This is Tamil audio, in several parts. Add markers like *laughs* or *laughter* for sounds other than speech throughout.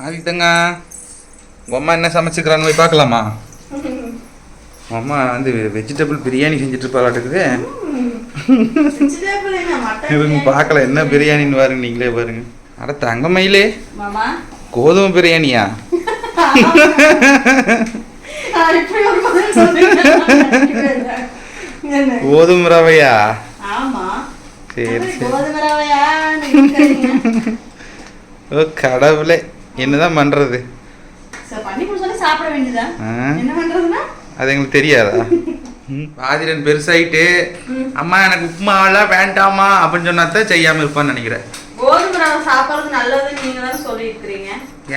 ஆதித்தங்க உங்கள் அம்மா என்ன சமைச்சுக்கிறான்னு போய் பார்க்கலாமா? *laughs* உங்க அம்மா வந்து வெஜிடபிள் பிரியாணி mutton இவங்க பார்க்கல என்ன பிரியாணின்னு பாருங்க நீங்களே பாருங்க. அட தங்கமயிலே. கோதுமை பிரியாணியா? கோதுமை ரவையா? சரி சரி. ஓ கடவுளே. என்னதான் பண்றது? சாப்பிட அது எங்களுக்கு தெரியாதா? பாதிரன் பெருசாயிட்டு அம்மா எனக்கு உப்புமாவெல்லாம் வேண்டாமா அப்படின்னு சொன்னா தான் செய்யாம இருப்பான்னு நினைக்கிறேன்.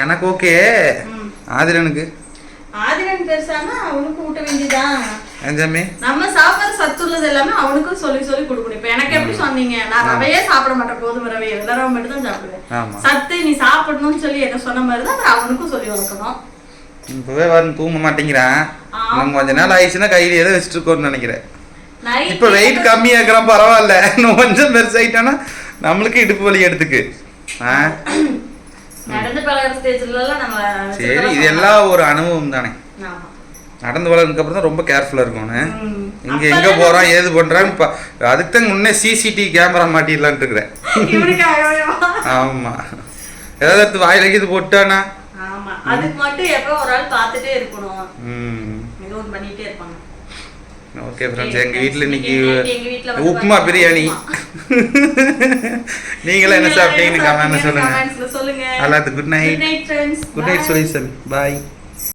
எனக்கு ஓகே. ஆதிரனுக்கு. ஆதிரன் பெருசானா அவனுக்கு ஊட்ட வேண்டியதுதான். அஞ்சாமே நம்ம சாப்பிடுற சத்துள்ளது எல்லாமே அவனுக்கும் சொல்லி சொல்லி கொடுக்கணும். சொன்னீங்க. நான் ரவையே சாப்பிட மாட்டேன். கோதுமை ரவை மட்டும் தான் சாப்பிடுவேன். சத்து நீ சாப்பிடணும்னு சொல்லி என்ன சொன்ன மாதிரி தான் அவனுக்கும் சொல்லி வளர்க்கணும். இப்பவே வந்து தூங்க மாட்டேங்கிறான். நம்ம கொஞ்ச நாள் ஆயிடுச்சுன்னா கையில ஏதோ வச்சுட்டு இருக்கோம்னு நினைக்கிறேன் இப்ப வெயிட் கம்மியாக்குறான் பரவாயில்ல. இன்னும் கொஞ்சம் பெருசாயிட்டானா நம்மளுக்கு இடுப்பு வலி எடுத்துக்கு. ஆ? நடந்து பழகிற ஸ்டேஜ்ல எல்லாம் நம்ம சரி இது எல்லாம் ஒரு அனுபவம் தானே. நடந்து வளர்ந்ததுக்கு அப்புறம் தான் ரொம்ப கேர்ஃபுல்லா இருக்கணும். இங்க எங்க போறான் ஏது பண்றான்னு பா- அதுக்கு தான் முன்னே சிசிடிவி கேமரா மாட்டிடலான்ட்டு இருக்கிறேன். இவனுக்காகவேவா? ஆமா. ஏதாவது எடுத்து வாயில இது போட்டானா அதுக்கு மட்டும் எப்போ ஒரு ஆள் பார்த்துட்டே இருக்கணும். ம். பண்ணிட்டே இருப்பாங்க. ஓகே ஃப்ரெண்ட்ஸ் எங்க வீட்ல இன்னைக்கு உப்புமா பிரியாணி. நீங்களும் என்ன சாப்பிட்டீங்கன்னு கமெண்ட் சாப்பிட்டீங்கன்னு சொல்லுங்க. எல்லாத்துக்கும் குட் நைட் குட் நைட் சொல்லி சாமி பாய்